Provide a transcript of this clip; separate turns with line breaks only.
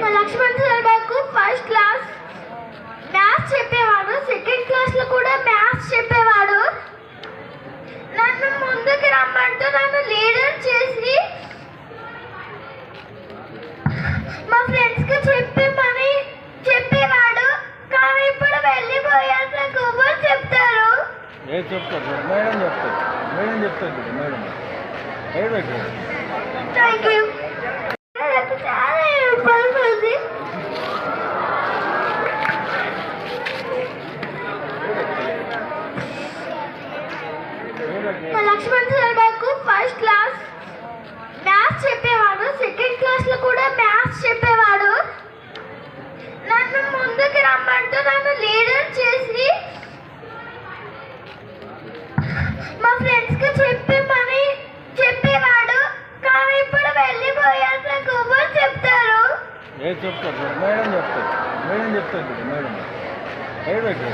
మా లక్ష్మణ్ సార్ మాకు first class maths చెప్పేవాడు. సెకండ్ క్లాస్లో కూడా మ్యాథ్స్ చెప్పేవాడు. నన్ను ముందుకు రమ్మంటూ నన్ను లీడర్ చేసి మా ఫ్రెండ్స్కి చెప్పి మనీ చెప్పేవాడు. కానీ ఇప్పుడు వెళ్ళిపోయారు నాకు ఎవరు చెప్తారు?
చెప్తారు? చెప్తారు. చెప్తారు
థ్యాంక్ యూ మా లక్ష్మణ్ సార్ మాకు ఫస్ట్ క్లాస్ మ్యాథ్స్ చెప్పేవాడు. సెకండ్ క్లాస్లో కూడా మ్యాథ్స్ చెప్పేవాడు. నన్ను ముందుకు రమ్మంటూ నన్ను లీడర్ చేసి మా ఫ్రెండ్స్కి చెప్పమని చెప్పేవాడు. కానీ ఇప్పుడు వెళ్ళిపోయారు నాకు ఎవరు చెప్తారు.
ఏ చెప్తారు మేడం చెప్తారు. మేడం చెప్తారు మేడం. ఏదైతే